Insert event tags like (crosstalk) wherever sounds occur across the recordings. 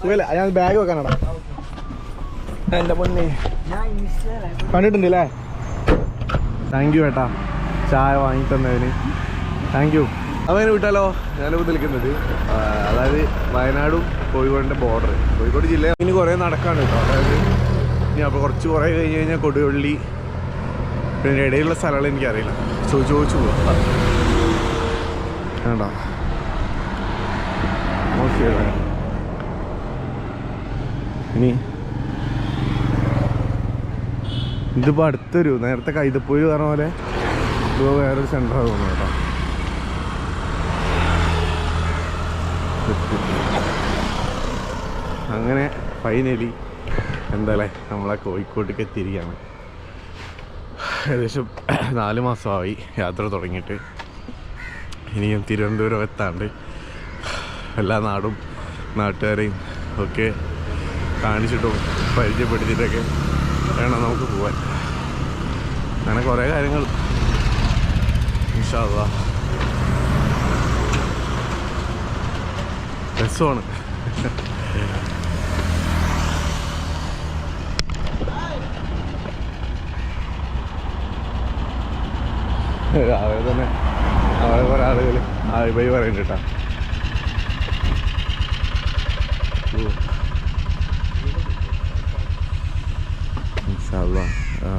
സുഖല്ലേ? ഞാൻ ബാഗ് വെക്കാനടാ. എന്റെ പൊന്നെ. കണ്ടിട്ടുണ്ട് താങ്ക് യു ഏട്ടാ. ചായ വാങ്ങി തന്നതിന് താങ്ക് യു അങ്ങനെ വിട്ടാലോ ഞാനിപ്പോൾ നിൽക്കുന്നത്. അതായത് വയനാടും കോഴിക്കോടിന്റെ ബോർഡർ കോഴിക്കോട് ജില്ല ഇനി കുറേ നടക്കാണ് കേട്ടോ. അതായത് ഇനി അപ്പോൾ കുറച്ച് കുറേ കഴിഞ്ഞ് കഴിഞ്ഞാൽ കൊടുവള്ളി പിന്നെ ഇടയിലുള്ള സ്ഥലങ്ങൾ എനിക്കറിയില്ല. ചോദിച്ചു ചോദിച്ചു പോകാം വേണ്ട. ഓക്കെ ഇനി ഇതിപ്പോൾ അടുത്തൊരു നേരത്തെ കൈതപ്പോയി പറഞ്ഞ പോലെ ഇപ്പോൾ വേറൊരു സെന്റർ തോന്നുന്നു കേട്ടോ. അങ്ങനെ ഫൈനലി എന്തായാലേ നമ്മളെ കോഴിക്കോട്ടേക്ക് എത്തിയിരിക്കുകയാണ്. ഏകദേശം നാല് മാസമായി യാത്ര തുടങ്ങിയിട്ട്. ഇനിയും തിരുവനന്തപുരം എത്താണ്ട് എല്ലാ നാടും നാട്ടുകാരെയും ഒക്കെ കാണിച്ചിട്ടും പരിചയപ്പെടുത്തിയിട്ടൊക്കെ വേണം നമുക്ക് പോവാൻ. അങ്ങനെ കുറേ കാര്യങ്ങൾ. ഇൻഷാല്ല രസമാണ്. രാവിലെ തന്നെ അവിടെ കുറേ ആളുകൾ ആയി പോയി പറയുന്നുണ്ട് കേട്ടോ ഓ. ഇൻഷാല്ലാ. ആ.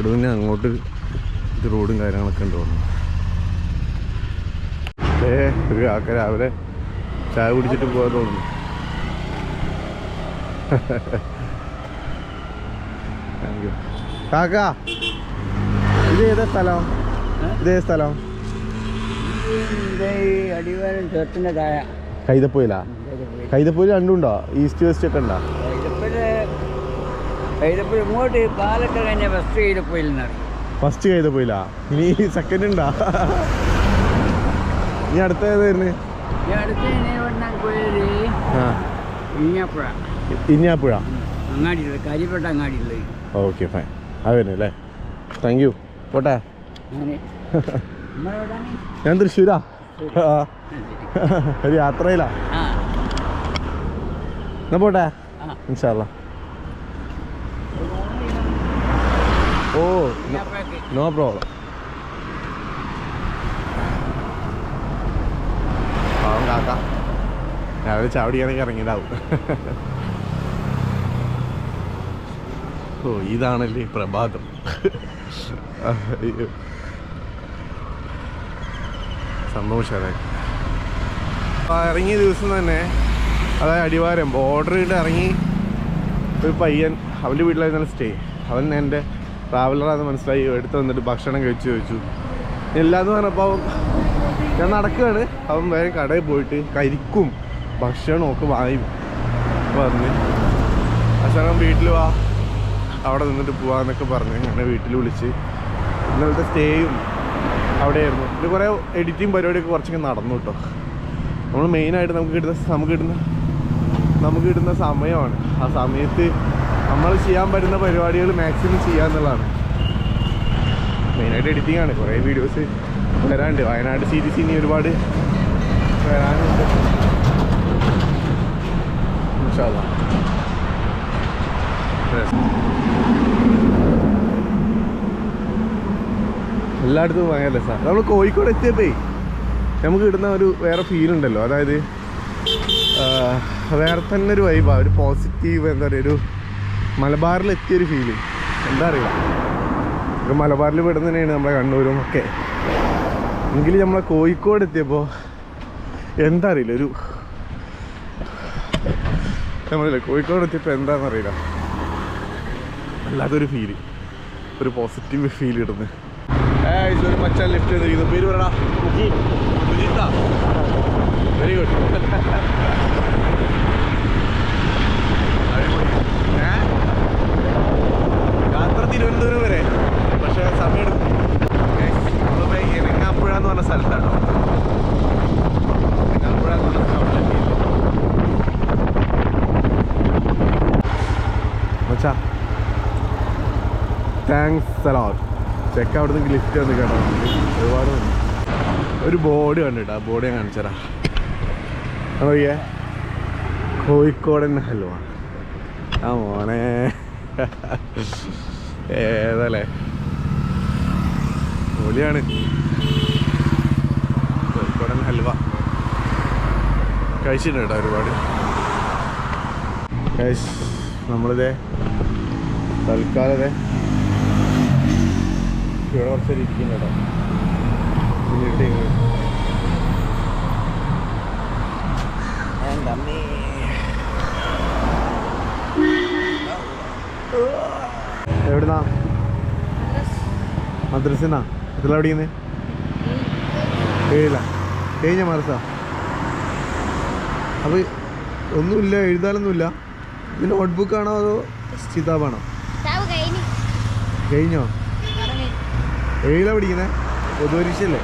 ഇവിടെ പിന്നെ അങ്ങോട്ട് ഇത് റോഡും കാര്യങ്ങളൊക്കെ ഉണ്ട് തോന്നുന്നു. ഏ ഒരു കാക്ക രാവിലെ ചായ കുടിച്ചിട്ട് പോകാൻ തോന്നുന്നു. താങ്ക് യു കാക്ക ഇത് ഏതാ സ്ഥലം? ഇത് ഏത് സ്ഥലം? അടിവാരം ചേർത്തിന്റെ താഴെ കൈതപ്പോയിലാ? കൈതപ്പോയിൽ. രണ്ടും ഈസ്റ്റ് വെസ്റ്റ് ഒക്കെ ഉണ്ടോ? ഇങ്ങോട്ട് പാലൊക്കെ കഴിഞ്ഞ ഫസ്റ്റ് കൈതപ്പയിൽ നിന്നാണ് ഫസ്റ്റ് കൈതപ്പോയിലാ ഇനി സെക്കൻഡ് ഉണ്ടാ? ഇനി അടുത്ത ഏതായിരുന്നു അടുത്ത് പോയത് ഇഞ്ഞാപ്പുഴ കാര്യപ്പെട്ട അങ്ങാടിയുള്ളത് ഓക്കെ ഫൈൻ അത് അല്ലേ? താങ്ക് യു പോട്ടെ. ഞാൻ തൃശ്ശൂരാ. ഒരു യാത്രയിലാ. എന്നാ പോട്ടെ? ഇൻഷാല്ല ഓ no, നോ പ്രോബ്ലം. പാവം കാക്ക. രാവിലെ ചാവടിയാണെങ്കിൽ ഇറങ്ങിയതാവും. ഓ ഇതാണല്ലേ പ്രഭാതം. സന്തോഷമായി ഇറങ്ങിയ ദിവസം തന്നെ അതായത് അടിവാരം ബോർഡർ ഇട്ട് ഇറങ്ങി ഒരു പയ്യൻ അവന്റെ വീട്ടിലായിരുന്നു സ്റ്റേ അവൻ എന്റെ ട്രാവലറാന്ന് മനസ്സിലായി. എടുത്ത് വന്നിട്ട് ഭക്ഷണം കഴിച്ചു ചോദിച്ചു. എല്ലാന്ന് പറഞ്ഞപ്പോൾ ഞാൻ നടക്കുകയാണ്. അവൻ വേറെ കടയിൽ പോയിട്ട് കരിക്കും ഭക്ഷണവും ഒക്കെ വാങ്ങി പറഞ്ഞ് അച്ഛനും വീട്ടിൽ വാ. അവിടെ നിന്നിട്ട് പോവാന്നൊക്കെ പറഞ്ഞ് അങ്ങനെ വീട്ടിൽ വിളിച്ച്. ഇന്നലത്തെ സ്റ്റേയും അവിടെയായിരുന്നു. പിന്നെ കുറേ എഡിറ്റിങ് പരിപാടിയൊക്കെ കുറച്ചൊക്കെ നടന്നു കേട്ടോ. നമ്മൾ മെയിനായിട്ട് നമുക്ക് കിട്ടുന്ന നമുക്ക് കിട്ടുന്ന നമുക്ക് കിട്ടുന്ന സമയമാണ്. ആ സമയത്ത് നമ്മൾ ചെയ്യാൻ പറ്റുന്ന പരിപാടികൾ മാക്സിമം ചെയ്യുക എന്നുള്ളതാണ്. മെയിനായിട്ട് എഡിറ്റിംഗ് ആണ്. കുറേ വീഡിയോസ് വരാനുണ്ട്. വയനാട് സീരീസ് ഇനി ഒരുപാട് വരാനുണ്ട്. എല്ലായിടത്തും ഭയങ്കര രസമാണ് നമ്മൾ കോഴിക്കോട് എത്തിയപ്പോ നമുക്ക് കിട്ടുന്ന ഒരു വേറെ ഫീൽ ഉണ്ടല്ലോ. അതായത് വേറെ തന്നെ ഒരു വൈബാണ് ഒരു പോസിറ്റീവ് എന്താ പറയുക ഒരു മലബാറിൽ എത്തിയൊരു ഫീൽ എന്താ അറിയില്ല ഇപ്പം മലബാറിൽ പെടുന്ന തന്നെയാണ് നമ്മുടെ കണ്ണൂരും ഒക്കെ. എങ്കിലും നമ്മളെ കോഴിക്കോട് എത്തിയപ്പോൾ എന്താ അറിയില്ല ഒരു നമ്മളില്ലേ കോഴിക്കോട് എത്തിയപ്പോൾ എന്താണെന്നറിയില്ല അല്ലാത്തൊരു ഫീൽ ഒരു പോസിറ്റീവ് ഫീൽ ഇടുന്നു ഒരു മച്ചാൻ ലിഫ്റ്റ് ചെയ്തിരിക്കുന്നു. പേര് പറയടാ. വെരി ഗുഡ് യാത്ര തിരുവനന്തപുരം വരെ. പക്ഷേ സമയം നമ്മളിപ്പോൾ എനങ്ങാപ്പുഴ എന്ന് പറഞ്ഞ സ്ഥലത്താണ് താങ്ക്സ് അലോട്ട് ചെക്ക് അവിടെ നിന്ന് ലിഫ്റ്റ് വന്ന് കേട്ടോ. ഒരുപാട്. ഒരു ബോർഡ് കണ്ടിട്ട് ആ ബോർഡ് ഞാൻ കാണിച്ചരാ നോക്കിയേ കോഴിക്കോടൻ ഹൽവ. ആ മോനെ. ഏതല്ലേ? പൊളിയാണ് കോഴിക്കോടൻ ഹൽവ. കഴിച്ചിട്ടുണ്ട് കേട്ടോ ഒരുപാട്. നമ്മളിത് നമ്മളിതേ തൽക്കാലതെ ഇവിടെ കുറച്ച് ഇരിക്കുന്നു കേട്ടോ. എന്റെ അമ്മേ. എവിടുന്നാ? മദ്രസിന്നാ? എത്ര പഠിക്കുന്നത് ഏഴില്ല കഴിഞ്ഞ മദ്രസ? അപ്പൊ ഒന്നുമില്ല എഴുതാനൊന്നുമില്ല. ഇത് നോട്ട്ബുക്കാണോ അതോ കിതാബാണോ? കിതാബ് കഴിഞ്ഞ്. ഏഴിലാ പഠിക്കുന്നേ? പൊതുപരീക്ഷയല്ലേ?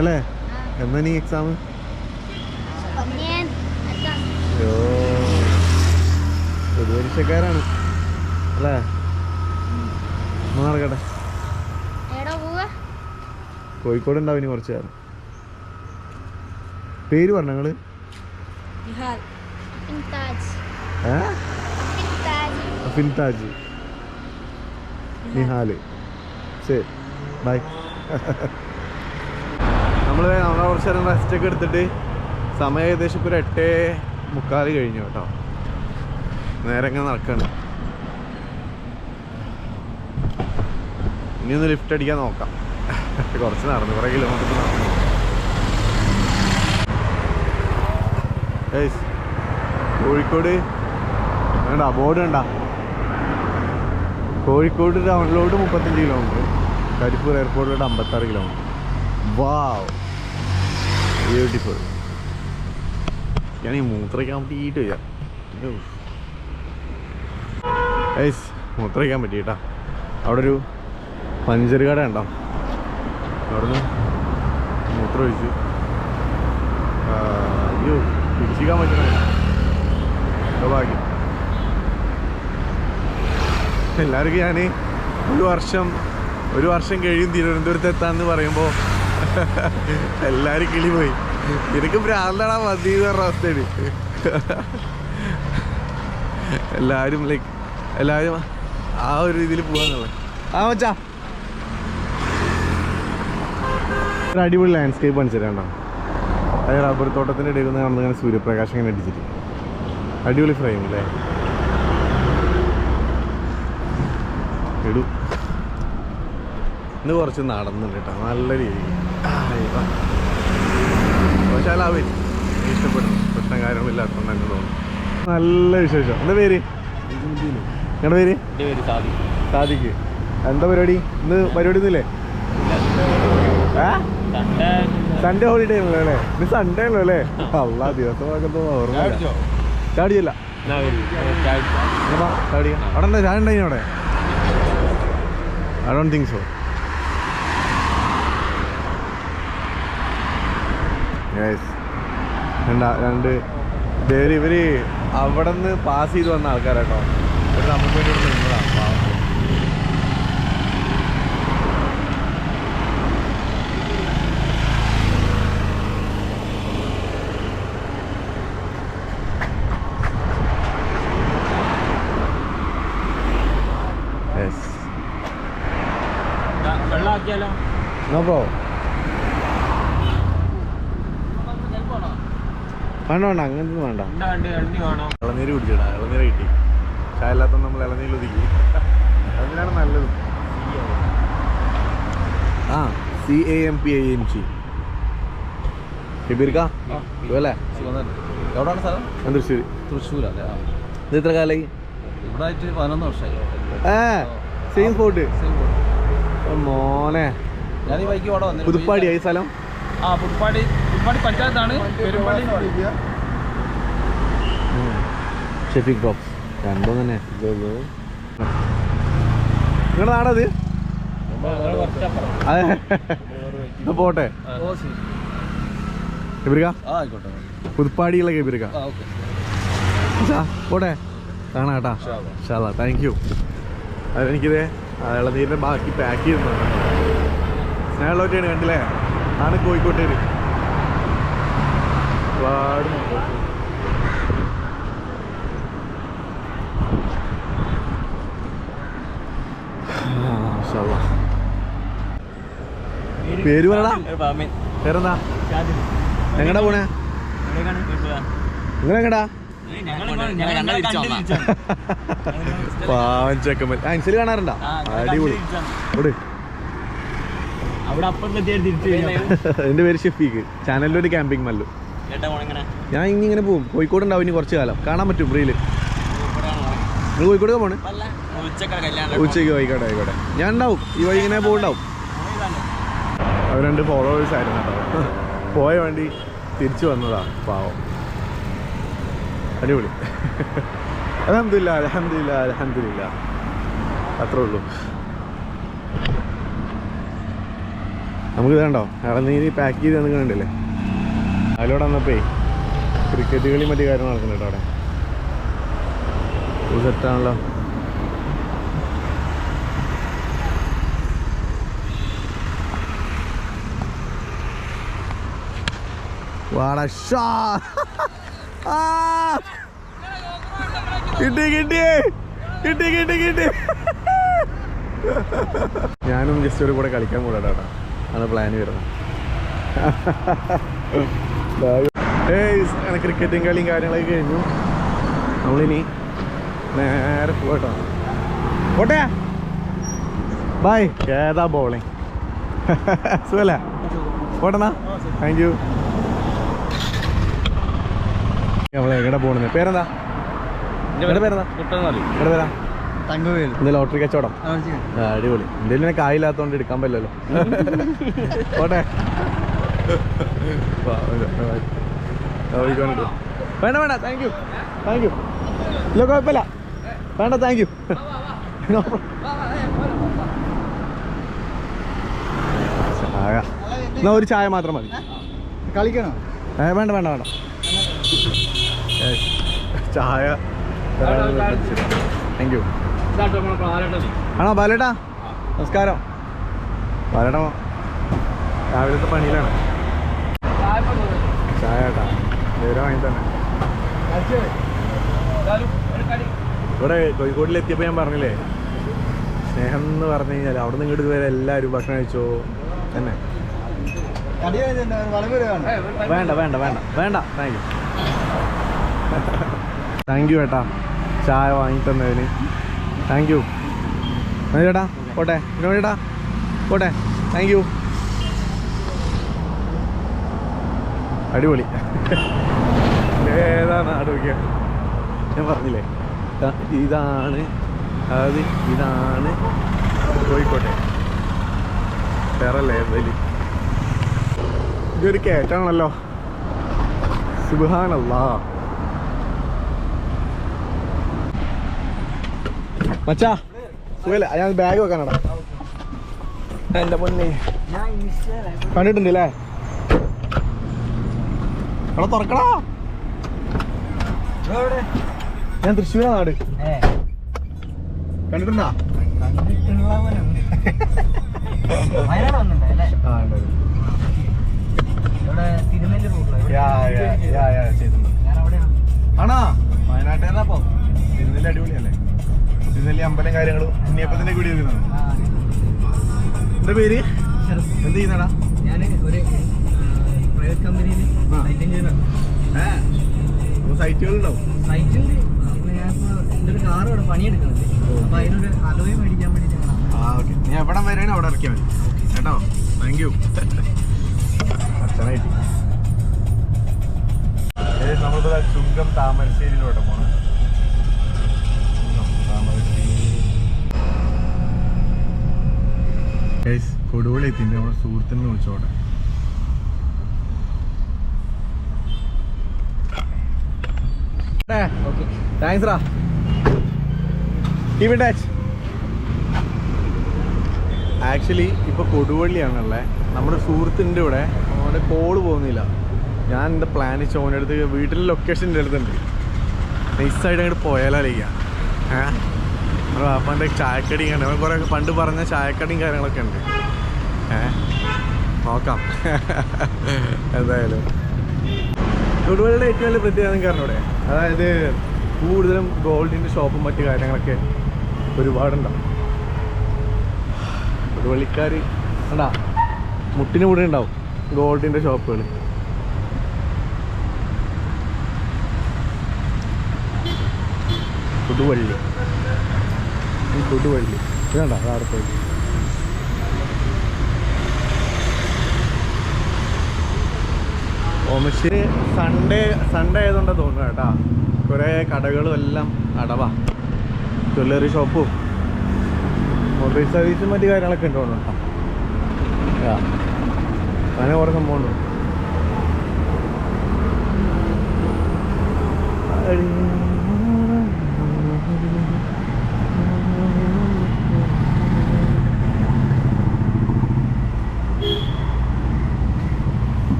അല്ലേ? എന്നാ നീ എക്സാം പൊതുപരീക്ഷക്കാരാണ്. അല്ലേ? നടക്കട്ടെ പോവാ കോഴിക്കോട് ഉണ്ടാവും ഇനി കുറച്ച് കാലം പേര് പറഞ്ഞ നിങ്ങൾ? ഫിൻതാജ് നിഹാൽ. ശരി. ബൈ. നമ്മൾ നമ്മളെ കുറച്ച് നേരം റെസ്റ്റ് ഒക്കെ എടുത്തിട്ട് സമയം ഏകദേശം ഇപ്പോൾ ഒരു എട്ടേ മുക്കാൽ കഴിഞ്ഞു കേട്ടോ. നേരെ ഇങ്ങനെ നടക്കാണ്. ഇനി ഒന്ന് ലിഫ്റ്റ് അടിക്കാൻ നോക്കാം. കുറച്ച് നടന്നു. കുറേ കിലോമീറ്റർ നടന്നു. കോഴിക്കോട്. വേണ്ട ബോർഡ് വേണ്ട. കോഴിക്കോട് ടൗണിലോട്ട് മുപ്പത്തഞ്ച് കിലോമീറ്റർ കരിപ്പൂർ എയർപോർട്ടിലോട്ട് അമ്പത്താറ് കിലോമീറ്റർ വാവ് ബ്യൂട്ടിഫുൾ ഞാൻ ഈ മൂത്രയ്ക്കാൻ പറ്റിയിട്ട് വയ്യ ഏയ്സ് മൂത്രയ്ക്കാൻ പറ്റിയിട്ടാ. അവിടെ ഒരു പഞ്ചർ കട ഉണ്ടോ അവിടുന്ന് മൂത്രം ഒഴിച്ചു. അയ്യോ പിടിച്ചിക്കാൻ പറ്റണ. ഭാഗ്യം. എല്ലാവർക്കും ഞാൻ ഒരു വർഷം ഒരു വർഷം കഴിയും തിരുവനന്തപുരത്ത് എത്താന്ന് പറയുമ്പോൾ എല്ലാവരും കിളി പോയി. നിനക്ക് പ്രാന്തടാ മതി എന്ന് പറഞ്ഞ അവസ്ഥയാണ്. എല്ലാവരും ലൈക്ക് എല്ലാവരും ആ ഒരു രീതിയിൽ പോകാന്നുള്ളത് ആ മച്ചാ. ഒരു അടിപൊളി ലാൻഡ്സ്കേപ്പ് കാണിച്ചു തരാം അത് റബ്ബർ തോട്ടത്തിന്റെ ഇടയിൽ നിന്ന് കാണുന്ന ഇങ്ങനെ സൂര്യപ്രകാശം ഇങ്ങനെ അടിച്ചിട്ട് അടിപൊളി ഫ്രെയിം അല്ലേ ഇടൂ. ഇന്ന് കുറച്ച് നടന്നുണ്ട് കേട്ടോ. നല്ല രീതി പക്ഷേ അല്ല അവൻ ഇഷ്ടപ്പെടും. പ്രശ്നം കാര്യങ്ങളില്ലാത്തതുകൊണ്ട് തന്നെ തോന്നുന്നു. നല്ല വിശേഷം. എന്താ പേര്? നിങ്ങളുടെ പേര്? സാദിക്ക് എന്താ പരിപാടി? ഇന്ന് പരിപാടി ഒന്നുമില്ലേ? സൺഡേ ഹോളിഡേ ആണല്ലോ? അല്ലേ ഇത് സൺഡേ ആണല്ലോ അല്ലേ? അല്ല ദിവസമൊക്കെ ഓർമ്മ ചാടിയല്ല. ചാടി അവിടെ എന്താ ചായ ഉണ്ടായി അവിടെ? I don't think so yes രണ്ടാ രണ്ട്. പേര് ഇവർ അവിടെ നിന്ന് പാസ് ചെയ്ത് വന്ന ആൾക്കാരാട്ടോ. നമുക്ക് വേണ്ടി ഇവിടെ നിന്നതാ. No bro. വേണ്ട വേണ്ട അങ്ങനത്തെ വേണ്ട. ഇളനീര് കുടിച്ചിടാ. ഇളനീര് കിട്ടി. ചായ ഇല്ലാത്ത നമ്മൾ ഇളനീര് ഒതുക്കി അതിനാണ് നല്ലത്. ആ C A M P I M G ഷിബീർക്ക അല്ലേ എവിടെയാണ് സ്ഥലം? ഞാൻ തൃശ്ശൂർ തൃശ്ശൂരല്ലേ? ആ. ഇത് എത്ര കാലായി? ഇവിടെ ആയിട്ട് പതിനൊന്ന് വർഷമായി. ഏ സെയിം സ്പോട്ട് മോനെ. ഞാൻ ഈ ബൈക്ക് ഇവിടെ വന്നിട്ട് പുതുപ്പാടി ഈ സ്ഥലം? ആ പുതുപ്പാടി പുതുപ്പാടി പഞ്ചായത്താണ്. പെരുമ്പാടി ഷെഫിക് ബോക്സ്. രണ്ടോ തന്നെ. നിങ്ങളുടെ നാടത് അതെ. പോട്ടെ. ആയിക്കോട്ടെ. പുതുപ്പാടിയുള്ള അച്ഛാ പോട്ടെ. കാണാട്ടാ കേട്ടാ. ഷാള താങ്ക് യു അതെനിക്കിതേ ഇളനീരിന്റെ ബാക്കി പാക്ക് ചെയ്യുന്നുണ്ട് സ്നേഹമുള്ളവറ്റാണ് കണ്ടില്ലേ? ആണ് കോഴിക്കോട്ടേര് ഒരുപാട് ആ. പേര് പറടാ പേരെന്താ? എങ്ങടാ പോണേ? നിങ്ങളെങ്ങടാ? പാവൻ ചെക്കമ്മൽ അൻസിൽ കാണാറുണ്ടാ? അടിപൊളി. ഇവിടെ എന്റെ (laughs) പേര് ഷെഫീക്ക് ചാനലിൽ ഒരു ക്യാമ്പിംഗ് മല്ലു ഞാൻ ഇനി ഇങ്ങനെ പോകും. കോഴിക്കോട് ഉണ്ടാവും ഇനി കുറച്ച് കാലം. കാണാൻ പറ്റും ഫ്രീയിൽ നിങ്ങൾ കോഴിക്കോട് പോണ്? ഉച്ചയ്ക്ക് ആയിക്കോട്ടെ ആയിക്കോട്ടെ. ഞാൻ ഉണ്ടാവും. ഈ വഴി ഇങ്ങനെ പോകുണ്ടാവും അവർ രണ്ട് ഫോളോവേഴ്സ് ആയിരുന്നു കേട്ടോ. (laughs) പോയ വണ്ടി തിരിച്ചു വന്നതാണ് പാവം. അടിപൊളി. അലഹമില്ല അലഹമില്ല അലഹമില്ല അത്രേ ഉള്ളൂ. നമുക്ക് അവിടെ നീ പാക്ക് ചെയ്ത് തന്നിട്ടുണ്ടല്ലേ അതിലൂടെ വന്നപ്പോ ക്രിക്കറ്റ് കളി മറ്റു കാര്യങ്ങൾ നടക്കുന്നുണ്ട് അവിടെ. സെറ്റാണല്ലോ വാട ഞാനും ജസ്റ്റ് ഒരു കൂടെ കളിക്കാൻ കൂടാ ആണ് പ്ലാൻ വരുന്നത്. ഏയ് ക്രിക്കറ്റും കളിയും കാര്യങ്ങളൊക്കെ കഴിഞ്ഞു. നമ്മളിനി നേരെ പോട്ടോ പോട്ടെ? ബൈ ഏതാ ബോളിങ് സുഖല്ല? പോട്ടണ താങ്ക് യു നമ്മൾ എവിടെ പോണെന്ന് പേരെന്താ? പേരെന്താ? പേരാ? എന്താ ലോട്ടറി കച്ചവടം. അടിപൊളി. എന്തെങ്കിലും കായില്ലാത്തോണ്ട് എടുക്കാൻ പറ്റില്ലല്ലോ. പോട്ടെ. വേണ്ട വേണ്ട താങ്ക് യു താങ്ക് യു ഇല്ല കുഴപ്പമില്ല. വേണ്ട താങ്ക് യു ചായ എന്നാ ഒരു ചായ മാത്രം മതി. കളിക്കണോ? ഏ വേണ്ട വേണ്ട വേണ്ട. ചായ താങ്ക് യു ആണോ ബാലേട്ടാ നമസ്കാരം. ബാലേട്ടാ രാവിലത്തെ പണിയിലാണ്. ചായ കേട്ടാ വിവരം വാങ്ങി തന്നെ. ഇവിടെ കോഴിക്കോട്ടിലെത്തിയപ്പോൾ ഞാൻ പറഞ്ഞില്ലേ സ്നേഹം എന്ന് പറഞ്ഞു കഴിഞ്ഞാൽ അവിടെ നിന്ന് ഇങ്ങോട്ട് വരെ എല്ലാവരും ഭക്ഷണം കഴിച്ചോ? തന്നെ. വേണ്ട വേണ്ട വേണ്ട വേണ്ട. താങ്ക് യു താങ്ക് യു ഏട്ടാ. ചായ വാങ്ങി തന്നതിന്. Thank you. ചേട്ടാ പോട്ടെ. ചേട്ടാ. പോട്ടെ. Thank you. അടിപൊളി. ഏതാണ് നോക്കിയ? ഞാൻ പറഞ്ഞില്ലേ? ഇതാ- ഇതാണ് അതായത് ഇതാണ്. കോഴിക്കോട്ടെ വേറെ ലെവൽ ഇതൊരു കയറ്റാണല്ലോ സുബാനല്ലാ മച്ചാ. സുഖല്ല? ഞാൻ ബാഗ് വെക്കാനടാ. എന്റെ പൊന്നെ. കണ്ടിട്ടുണ്ട് അല്ലേ എടാ തുറക്കടാ. ഞാൻ തൃശ്ശൂരാ നാട്. കണ്ടിട്ടുണ്ടാ? ആണോ? വയനാട്ടുകാരനപ്പോ തിരുനെല്ലി അടിപൊളിയല്ലേ? തിരുനെല്ലി അമ്പലം കാര്യങ്ങളും? ഉണ്ണിയപ്പത്തിന്റെ കൂടി വരുന്നത് എന്താ പേര്? എന്ത് ചെയ്യുന്നടാ? ഞാൻ ഒരു പ്രൈവറ്റ് കമ്പനിയിൽ സൈറ്റ് സൈറ്റുകളുണ്ടാവും. കാർ ഇവിടെ പണിയെടുക്കുന്നുണ്ട്. അപ്പോൾ അതിനൊരു അലോയ് മേടിക്കാൻ വേണ്ടിയിട്ട് ആ ഓക്കെ. നീ എവിടെ വരെയാണ് അവിടെ ഇറക്കിയാൽ മതി. കേട്ടോ? താങ്ക് യു അച്ഛനായിട്ട്. നമ്മളിപ്പോ ചുങ്കം താമരശ്ശേരിയിലോട്ട് പോണ കൊടുവളി എത്തിന്റെ നമ്മുടെ സുഹൃത്തിനെ വിളിച്ചോട്ടെ. താങ്ക്സ് റാ കീപ് ഇൻ ടച്ച് ആക്ച്വലി ഇപ്പോൾ കൊടുവള്ളിയാണുള്ളത് നമ്മുടെ സുഹൃത്തിന്റെ ഇവിടെ അവിടെ കോൾ പോകുന്നില്ല. ഞാൻ എന്റെ പ്ലാൻ അടുത്ത് വീട്ടിലെ ലൊക്കേഷൻ എന്റെ അടുത്തുണ്ട്. നൈസായിട്ട് അങ്ങോട്ട് പോയാലാലിരിക്കുക ഏഹ് നമ്മുടെ വാപ്പാന്റെ ചായക്കടിയും കണ്ടു. അവൻ കുറേ പണ്ട് പറഞ്ഞ ചായക്കടിയും കാര്യങ്ങളൊക്കെ ഉണ്ട്. നോക്കാം. എന്തായാലും. തൊടുപുഴയുടെ ഏറ്റവും വലിയ പ്രത്യേകത കാരണം ഇവിടെ. അതായത് കൂടുതലും ഗോൾഡിന്റെ ഷോപ്പും മറ്റു കാര്യങ്ങളൊക്കെ ഒരുപാടുണ്ടാവും. തൊടുപള്ളിക്കാർ ഉണ്ടാ മുട്ടിന് കൂടെ ഉണ്ടാവും ഗോൾഡിന്റെ ഷോപ്പുകൾ തൊടുവള്ളി ഈ തൊടുവള്ളി ഇതണ്ട? പോയി ഓമശ്ശേരി സൺഡേ സൺഡേ ആയതുകൊണ്ടാണ് തോന്നുന്നു കേട്ടാ. കുറേ കടകളും എല്ലാം അടവാ. ജ്വല്ലറി ഷോപ്പും മൊബൈൽ സർവീസും മറ്റു കാര്യങ്ങളൊക്കെ ഉണ്ട്? കേട്ടോ. അങ്ങനെ കുറേ സംഭവമുണ്ട്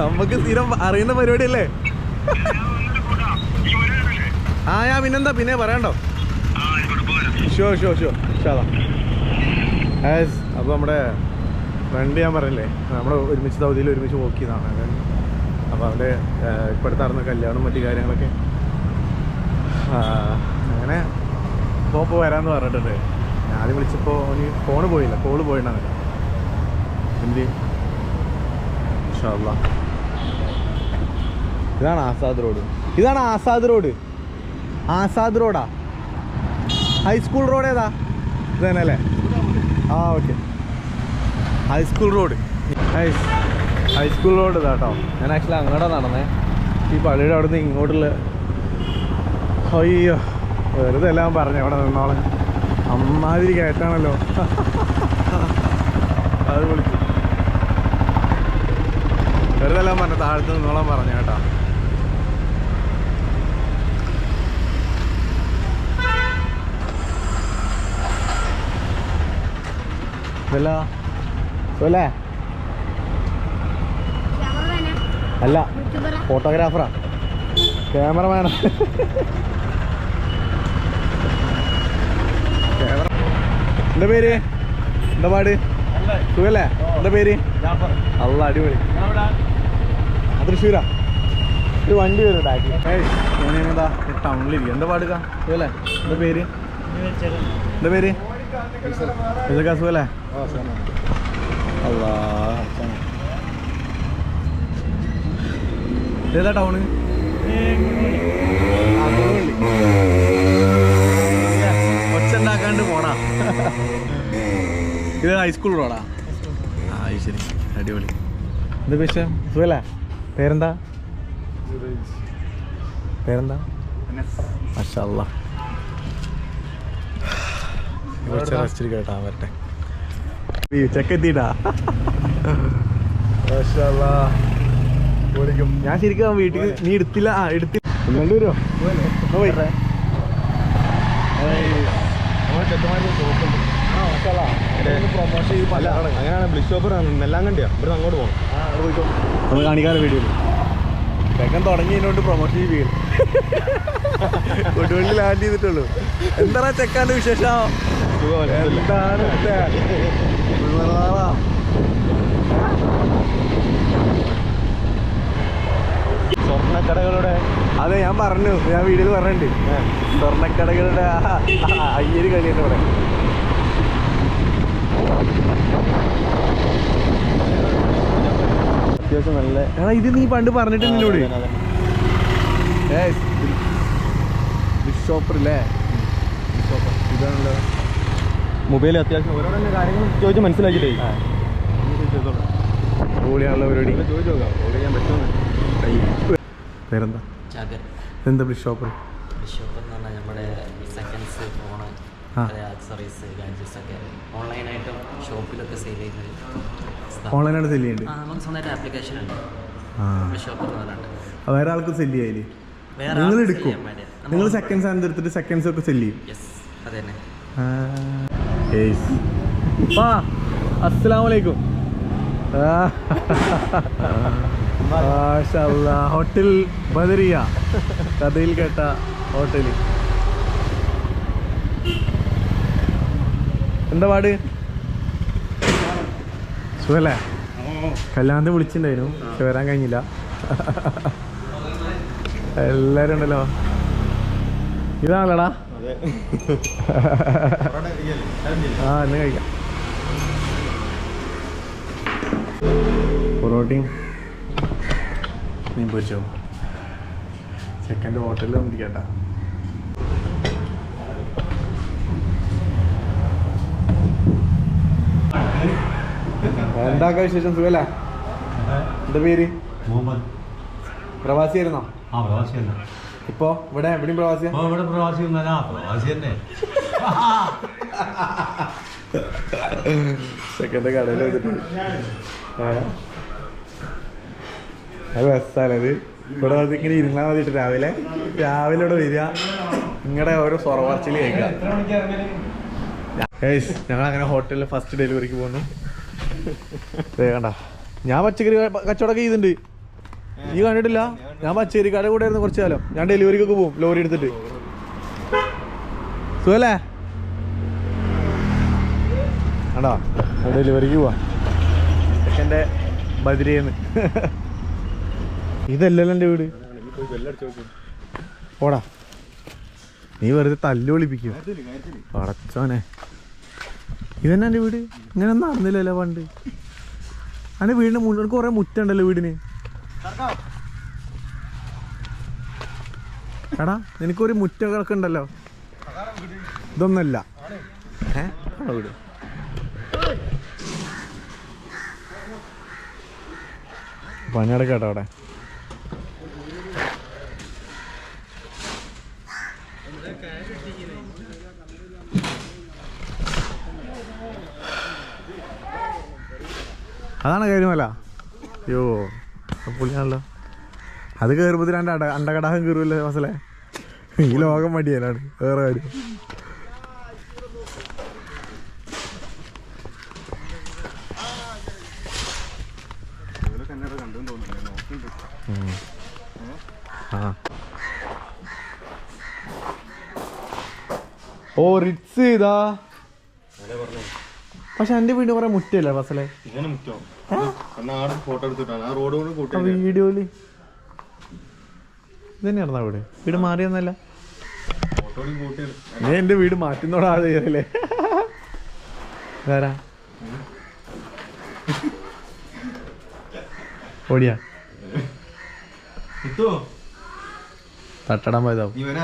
നമുക്ക് സ്ഥിരം അറിയുന്ന പരിപാടിയല്ലേ? ആ ഞാൻ പിന്നെന്താ? പിന്നെ പറയണ്ടോ? ഷോ ഷോ ഷോ ഷാദാ ആസ് അപ്പോൾ നമ്മുടെ ഫ്രണ്ട് ഞാൻ പറഞ്ഞില്ലേ നമ്മൾ ഒരുമിച്ച് സൗദിയിൽ ഒരുമിച്ച് വർക്ക് ചെയ്തതാണ്. അപ്പോൾ അവിടെ ഇപ്പോഴത്തെ നടന്ന കല്യാണം മറ്റു കാര്യങ്ങളൊക്കെ. അങ്ങനെ ഇപ്പോൾ ഇപ്പോൾ വരാമെന്ന് പറഞ്ഞിട്ടുണ്ട്. ഞാൻ ആദ്യം വിളിച്ചപ്പോൾ അവന് ഫോണ് പോയില്ല കോൾ പോയിട്ടാണ് എന്ത്? ഇൻഷാല്ലാ. ഇതാണ് ആസാദ് റോഡ്. ഇതാണ് ആസാദ് റോഡ്. ആസാദ് റോഡാ? ഹൈസ്കൂൾ റോഡ് ഏതാ? ഇത് തന്നെ അല്ലേ ആ ഓക്കെ ഹൈസ്കൂൾ റോഡ് ഹൈസ് ഹൈസ്കൂൾ റോഡ് ഇതാ കേട്ടോ ഞാൻ ആക്ച്വലി അങ്ങോട്ടാ നടന്നേ. ഈ പള്ളിയുടെ അവിടെ നിന്ന് ഇങ്ങോട്ടുള്ള അയ്യോ വെറുതെ എല്ലാം പറഞ്ഞു അവിടെ നിന്നോളെ അമ്മാതിരി കയറ്റാണല്ലോ അത് വിളിച്ചു. വെറുതെ എല്ലാം പറഞ്ഞു താഴത്ത് നിന്നോളം പറഞ്ഞു കേട്ടോ. ഇതല്ല സുഖല്ലേ അല്ല ഫോട്ടോഗ്രാഫറാ. ക്യാമറമാൻ ക്യാമറ എന്താ പേര്? എന്താ പാട്? സുഖല്ലേ? എന്താ പേര്? അല്ല അടിപൊളി. തൃശ്ശൂരാ? ഒരു വണ്ടി വരും ടാക്സി. ഞാനെന്താ ടൗണിലിരിക്കും എന്താ പാടുക സുഖല്ലേ? എന്താ പേര്? എന്താ പേര്? ഇതൊക്കെ സുഖല്ലേ? അല്ലാ ഏതാ ടൗണ് ഒച്ച ഉണ്ടാക്കാണ്ട് പോണാ ഇത് ഹൈസ്കൂൾ റോഡാ ആ ശരി അടിപൊളി എന്താ വിഷയം സുഖല്ലേ പേരെന്താ പേരെന്താ റെസ്റ്റ് കേട്ടാ വരട്ടെ. ചെക്ക് എത്തിയിട്ടാ? മഷാല്ലാ. ഓടിക്കും ഞാൻ ശരിക്കും വീട്ടിൽ നീ എടുത്തില്ല. ആ എടുത്തില്ല. കണ്ടുവരോ അങ്ങനെയാണ് ബ്ലിഷ് ഷോപ്പർ എല്ലാം കണ്ടിയാ. ഇവിടെ അങ്ങോട്ട് പോകണം നമ്മൾ കാണിക്കാറ് വീഡിയോ ചെക്കൻ തുടങ്ങിയതിനോണ്ട് പ്രൊമോഷൻ ചെയ്യുകയാണ് കൊടുവള്ളി ലാൻഡ് ചെയ്തിട്ടുള്ളൂ. എന്താ ചെക്കാന്റെ വിശേഷം? എന്താണ്. സ്വർണക്കടകളുടെ അതെ ഞാൻ പറഞ്ഞു. ഞാൻ വീഡിയോയിൽ പറഞ്ഞിട്ടുണ്ട്. സ്വർണക്കടകളുടെ അയ്യര് കളിയുണ്ട് ഇവിടെ. അത്യാവശ്യം നല്ല എടാ ഇത് നീ പണ്ട് പറഞ്ഞിട്ട് നിന്നോട്. ബിഷോപ്പർ അല്ലേ ബിഷോപ്പർ ഇതാണല്ലോ. മൊബൈൽ അത്യാവശ്യം ഓരോ തന്നെ കാര്യങ്ങൾ ചോദിച്ച് മനസ്സിലാക്കിയിട്ടേ. ഓടിയാണല്ലോ പരിപാടി. ചോദിച്ചു നോക്കാം. ഓർഡർ ചെയ്യാൻ പറ്റുമെന്ന് പേരെന്താ? ചാകർ എന്താ ബിഷോപ്പർ എന്ന് പറഞ്ഞാൽ നമ്മുടെ സെക്കൻഡ്സ് ഫോണ് ആ. ആക്സറീസ് ഗാഡ്ജറ്റ്സ് ഒക്കെ ഓൺലൈനായിട്ടും ഷോപ്പിലൊക്കെ സെയിൽ ചെയ്യുന്നത്. ഓൺലൈനായിട്ട് ചെയ്യുന്നുണ്ട് നമുക്ക് സ്വന്തമായിട്ട് ആപ്ലിക്കേഷൻ ഉണ്ട്. എന്ന് പറഞ്ഞിട്ട്. വേറെ ആൾക്ക് സെല്ല് ചെയ്യാൽ നിങ്ങൾ എടുക്കും? നിങ്ങൾ സെക്കൻഡ്സ് എടുത്തിട്ട് സെക്കൻഡ്സ് ഒക്കെ സെല്ല് ചെയ്യും? യെസ് അത് തന്നെ. അസ്സലാമലൈക്കും ഹോട്ടൽ ബദരിയ. കഥയിൽ കേട്ട ഹോട്ടൽ. എന്താ പാട്? സുഖല്ലേ? കല്യാണത്തിന് വിളിച്ചിട്ടുണ്ടായിരുന്നു പക്ഷെ വരാൻ കഴിഞ്ഞില്ല. എല്ലാരും ഉണ്ടല്ലോ. ഇതാണല്ലടാ. ആ എന്നെ കഴിക്കാം. പൊറോട്ടയും മീൻ പൊരിച്ചോ ചെക്കന്റെ ഹോട്ടലിൽ വന്നിരിക്കട്ടാ. എന്താക്ക വിശേഷം? സുഖല്ലേ? എന്താ? പേര്? മുഹമ്മദ്. പ്രവാസിയായിരുന്നോ? ആ പ്രവാസി തന്നെ ഇപ്പോ ഇവിടെ എവിടെയും പ്രവാസി അപ്പൊ ഇവിടെ പ്രവാസി ഒന്നല്ല പ്രവാസി തന്നെ. സെക്കൻഡ് കടയിൽ വെച്ചിട്ടുണ്ട് അത് രസാലത് ഇവിടെ വന്ന് ഇങ്ങനെ ഇരുന്നാൽ മതിട്ട് രാവിലെ. രാവിലെ ഇവിടെ വരിക. നിങ്ങളുടെ ഓരോ സൊറവർച്ചിൽ കേൾക്കാം ഞങ്ങൾ അങ്ങനെ ഹോട്ടലിൽ ഫസ്റ്റ് ഡെലിവറിക്ക് പോകുന്നു വേണ്ട കണ്ട. ഞാൻ പച്ചക്കറി കച്ചവടമൊക്കെ ചെയ്തിട്ടുണ്ട്. നീ കണ്ടിട്ടില്ല? ഞാൻ പച്ചേരി കട ആയിരുന്നു കുറച്ച് കാലം. ഞാൻ ഡെലിവറിക്കൊക്കെ പോകും. ലോറി എടുത്തിട്ട്. സുഖല്ലേ? ആണോ? ഡെലിവറിക്ക് പോവാ. ചെക്കന്റെ ബദിരിയെന്ന്. ഇതല്ലല്ലോ എന്റെ വീട്. ഓടാ നീ വെറുതെ തല്ലു വിളിപ്പിക്കും. പടച്ചോനെ. ഇതന്നെ എന്റെ വീട്? ഇങ്ങനെ നടന്നില്ലല്ലോ പണ്ട്. അതിന്റെ വീടിന് മുന്നോട്ട് കുറെ മുറ്റുണ്ടല്ലോ വീടിന്. എടാ നിനക്കൊരു മുറ്റകളൊക്കെ ഉണ്ടല്ലോ ഇതൊന്നല്ല ഏ പണിയടക്കാട്ടോ അവിടെ. അതാണ് കാര്യമല്ല അയ്യോ പുള്ളിയാണല്ലോ. അത് കയറുമ്പോൾ രണ്ട് അട അണ്ടകടാഹം കേറുമല്ലേ മസലേ ഈ ലോകം മടിയനാണ് വേറെ കാര്യം. ഓ റിറ്റ്സ് ഇതാ. പക്ഷെ എന്റെ വീട് കുറെ മുറ്റല്ലേ ബസ്സിലെ ഇങ്ങനെ മുറ്റോ ആട് ഫോട്ടോ എടുത്തിട്ടാണ് ആ റോഡ് കൊണ്ട് കൂട്ടി വീഡിയോയിൽ ഇതന്നെയായിരുന്നാ വീട് വീട് മാറിയെന്നല്ല ഞാൻ എന്റെ വീട് മാറ്റുന്നോടാ ചെയ്തല്ലേ ആരാ ഓടിയാ. തട്ടടാൻ പോയതാവും. ഇവനെ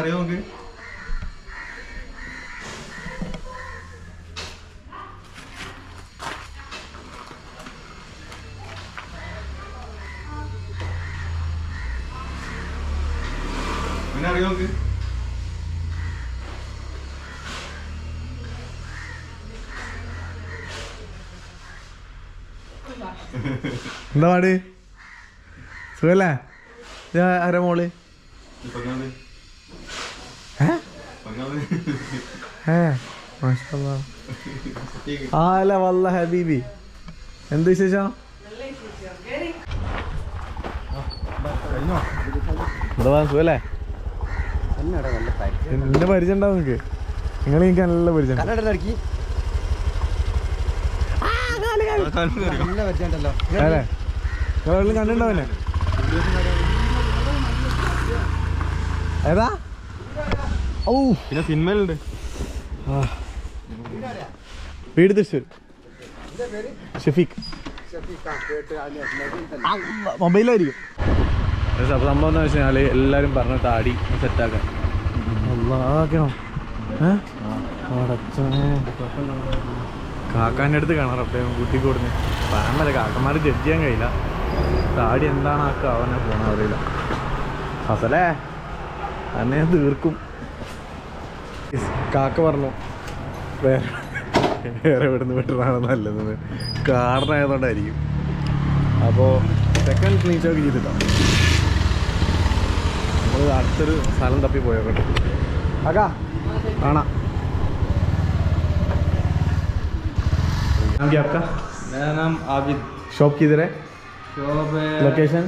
എന്താ പാട്? സുഖല്ലേ? ആരാ മോൾ? വല്ല ഹബീബി. എന്ത് വിശേഷം? എന്താ സുഖല്ലേ? എന്നെ പരിചയം ഉണ്ടാവും നിങ്ങക്ക്. നിങ്ങൾ എനിക്ക് നല്ല പരിചയം. നല്ല പരിചയമുണ്ടല്ലോ. അല്ലേ കണ്ടിട്ടുണ്ടാവല്ലേ ഏതാ? ഓ പിന്നെ സിനിമയിലുണ്ട്. വീട് തൃശ്ശൂർ. ഷഫീഖ്. മൊബൈലായിരിക്കും. അപ്പോൾ സംഭവം എന്താ വെച്ച് കഴിഞ്ഞാൽ എല്ലാവരും പറഞ്ഞ താടി സെറ്റാക്കാൻ. ആക്കണം കാക്കാന്റെ അടുത്ത് കാണാം അപ്പം കൂട്ടിക്കൂടുന്നു കൊടുന്ന് പറയാൻ കാക്കന്മാർ ജഡ്ജ് ചെയ്യാൻ കഴിയില്ല. താടി എന്താണ് ആക്ക അവനെ പോകണം അറിയില്ല. അസലേ അന്നെ തീർക്കും. കാക്ക പറഞ്ഞു വേറെ വേറെ ഇവിടുന്ന് വിട്ടതാണ് നല്ലതെന്ന്. കാരണമായതുകൊണ്ടായിരിക്കും അപ്പോൾ സെക്കൻഡ് ക്ലീൻ ഷോക്ക് ചെയ്തിട്ടോ? നമ്മൾ അടുത്തൊരു സ്ഥലം തപ്പി പോയോട്ടെ ആകാ കാണാം. नाम क्या आपका मेरा नाम आबिद शॉप किधर है शॉप ലൊക്കേഷൻ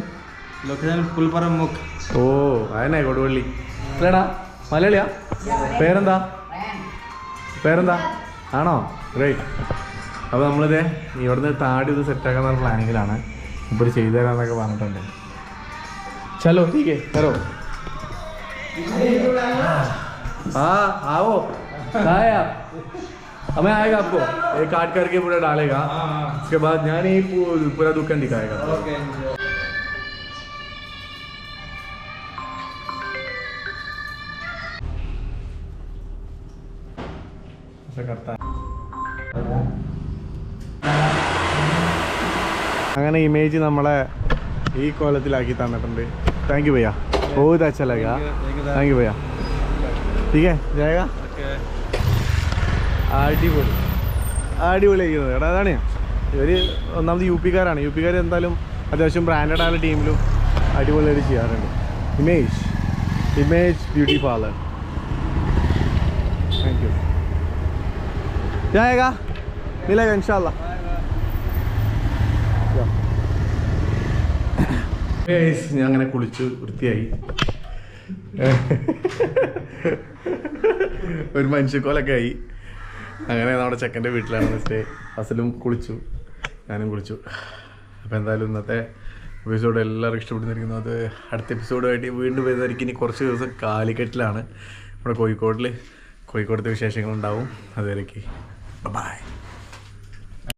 लोकेशन पुलपरम मुख ഓ അതന്നെ കൊടുവള്ളി ഇല്ലടാ മലയാളിയാ പേരെന്താ പേരെന്താ ആണോ റൈറ്റ് അപ്പോൾ നമ്മളിത് ഇവിടുന്ന് താടി ഇത് സെറ്റാക്കുന്ന പ്ലാനിങ്ങിലാണ് ഇപ്പോൾ ചെയ്തു തരാമെന്നൊക്കെ പറഞ്ഞിട്ടുണ്ട് ചലോ ठीक है करो हाँ आओ कहाँ है आप हमें आएगा आपको ये काट करके पूरा डालेगा उसके बाद यहाँ नहीं पू- पूरा दुकान दिखाएगा ऐसा करता है അങ്ങനെ ഇമേജ് നമ്മളെ ഈ കോലത്തിലാക്കി തന്നിട്ടുണ്ട് താങ്ക് യു ഭയ്യ ബഹുത് അച്ഛ ലഗാ താങ്ക് യു ഭയ്യ ठीक है जाएगा അടിപൊളി. അടിപൊളിയായിരിക്കുന്നത്. എടാ അതാണ്. ഇവർ ഒന്നാമത് യു പിക്കാരാണ് യു പിക്കാർ എന്തായാലും അത്യാവശ്യം ബ്രാൻഡഡ് ആയ ടീമിലും അടിപൊളിയായിട്ട് ചെയ്യാറുണ്ട്. Image. Image beauty parlour. Thank you ജായക ഇല്ലേ ഇൻഷാല്ല ഞാൻ അങ്ങനെ കുളിച്ച് വൃത്തിയായി. (laughs) ഒരു മനുഷ്യക്കോലൊക്കെ ആയി. അങ്ങനെ നമ്മുടെ ചെക്കന്റെ വീട്ടിലാണ് സ്റ്റേ അസലും കുളിച്ചു ഞാനും കുളിച്ചു. അപ്പോൾ എന്തായാലും ഇന്നത്തെ എപ്പിസോഡ് എല്ലാവർക്കും ഇഷ്ടപ്പെടുന്നിരിക്കുന്നു അത് അടുത്ത എപ്പിസോഡുമായിട്ട് വീണ്ടും വരുന്നതായിരിക്കും. ഇനി കുറച്ച് ദിവസം കാലിക്കറ്റിലാണ്. നമ്മുടെ കോഴിക്കോട്ടിൽ കോഴിക്കോടത്തെ വിശേഷങ്ങളുണ്ടാവും. അതുവരേക്ക്. ബൈ